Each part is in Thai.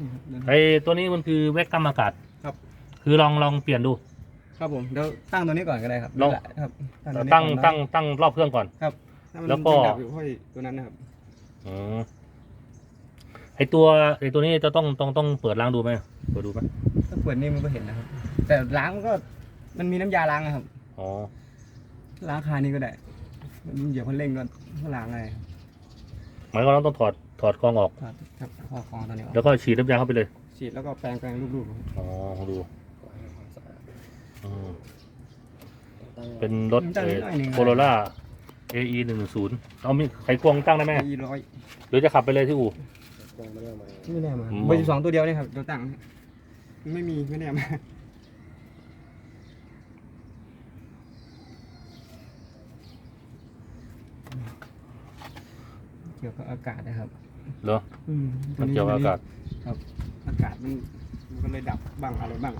นี่ครับเดินไอตัวนี้มันคือแว็กกัมอากาศครับ คือลองลองเปลี่ยนดู ครับผมเดี๋ยวตั้งตัวนี้ก่อนก็ได้ครับลองนี่แหละครับตั้งตัวนี้ก่อนตั้งตั้งรอบเครื่องก่อน ครับถ้ามันแล้วก็ยังดับอยู่ค่อยตัวนั้นนะครับอืมไอตัวไอตัวนี้จะต้องต้องต้องเปิดล้างดูไหมเปิดดูไหมถ้าเปิดนี่มันก็เห็นนะครับ แต่ล้างมันก็มันมีน้ำยาล้างนะครับ อ๋อล้างคานี้ก็ได้มันเหยียบคันเร่งก็ก็ล้างอะไรครับหมายความว่าเราต้องถอดถอดกรองออก ครับครับข้อคองตัวนี้ออกแล้วก็ฉีดน้ำยาเข้าไปเลย ฉีดแล้วก็แปรงแปรงรูปๆครับอ๋อดูอืมเป็นรถตั้งนิดหน่อยหนึ่งโคโรล่า AE หนึ่งศูนย์เอามีไขควงตั้งได้ไหมอีร้อยหรือจะขับไปเลยที่อู่ ไม่แน่มาอืม เบอร์สิบสองตัวเดียวเนี่ยครับเดี๋ยวตั้งไม่มีไม่แน่มา เกี่ยวกับอากาศนะครับเหรอ อืมมันเกี่ยวกับอากาศ ครับ อากาศมันมันก็เลยดับบ้างอะไรบ้าง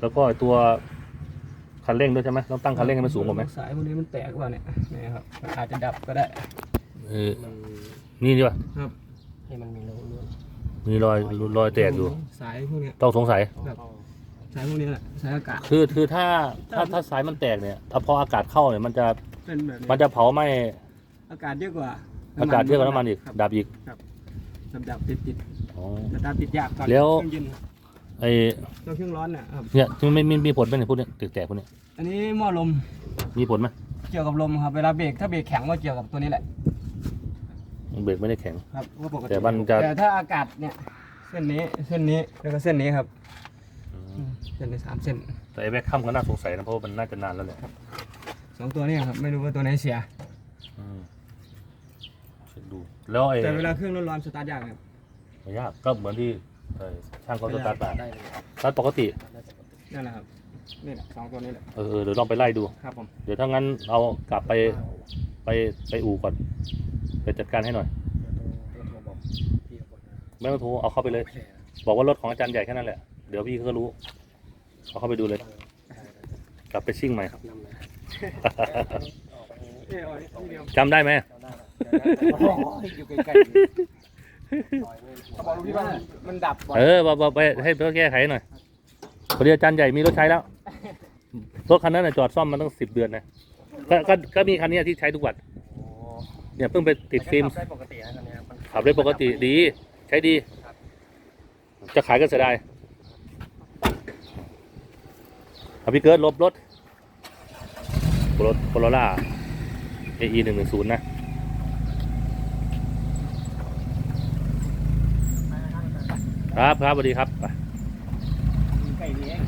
แล้วก็ไอ้ตัวคันเร่งด้วยใช่ไหมต้องตั้งคันเร่งให้มันสูงกว่าไหมสายพวกนี้มันแตกกว่าเนี่ยเนี่ยครับมันอาจจะดับก็ได้เออนี่ดีป่ะครับให้มันมีรูรั่วมีรอยรอยแตกอยู่ สายพวกเนี้ยต้องสงสัย แบบสายพวกนี้แหละสายอากาศคือคือถ้าถ้าถ้าสายมันแตกเนี่ยถ้าพออากาศเข้าเนี่ยมันจะเป็นแบบนี้มันจะเผาไหม้ อากาศเยอะกว่าอากาศเยอะกว่าน้ำมันอีกครับดับอีกดับดับติดติดอ๋อ แต่ตามติดยากตอนแล้ว เครื่องเย็นไอต้องเครื่องร้อนน่ะครับ เนี่ยที่ไม่มีมีผลไหมเนี่ยพวกเนี้ยแตกๆพวกเนี้ยอันนี้หม้อลมมีผลไหมเกี่ยวกับลมครับ เวลาเบรกถ้าเบรกแข็งก็เกี่ยวกับตัวนี้แหละเบรกไม่ได้แข็ง ครับก็ปกติแต่มันจะ แต่ถ้าอากาศเนี่ยเส้นนี้เส้นนี้แล้วก็เส้นนี้ครับอืมเส้นนี้สามเส้นแต่ไอ้แบ็คคัมก็น่าสงสัยนะเพราะว่ามันน่าจะนานแล้วแหละสองตัวนี้ครับไม่รู้ว่าตัวไหนเสียอืมเช็ค ดู แล้วไอ้แต่เวลาเครื่องร้อนๆสตาร์ทยากครับไม่ยากก็เหมือนที่เอ่อช่างเขาสตาร์ทมาได้เลยสตาร์ทปกติน่าจะปกตินั่นแหละครับนี่แหละสองตัวนี้แหละเออเออเดี๋ยวลองไปไล่ดู ครับผมเดี๋ยวถ้างั้นเอากลับไปไปไปอู่ก่อนไปจัดการให้หน่อยต้องโทรบอกพี่ก่อนนะไม่ต้องโทรเอาเข้าไปเลยไม่ใช่นะบอกว่ารถของอาจารย์ใหญ่แค่นั้นแหละ เดี๋ยวพี่ก็รู้เอาเข้าไปดูเลยได้ได้ได้กลับไปชิ่งใหม่ขับนำเลยออกไปเอ้ยเอาที่เดียวจำได้ไหมเจ้าหน้าโอยู่ใกล้ๆซอยไม่เขาบอกลูกพี่ว่ามันดับบ่อยเออบอกบอกไปให้เพื่อแก้ไขหน่อยพอดีอาจารย์ใหญ่มีรถใช้แล้วรถคันนั้นนะจอดซ่อมมาตั้งสิบเดือนนะก็ก็ก็มีคันเนี้ยที่ใช้ทุกวันเนี่ยเพิ่งไปติดฟิล์มขับได้ปกตินะคันนี้มันขับได้ปกติดี ใช้ดี จะขายก็เสียดายเอาพี่เกิร์ดลบรถรถโคโรล่า AE หนึ่งหนึ่งศูนย์นะ ครับครับสวัสดีครับไป ใกล้นี้เอง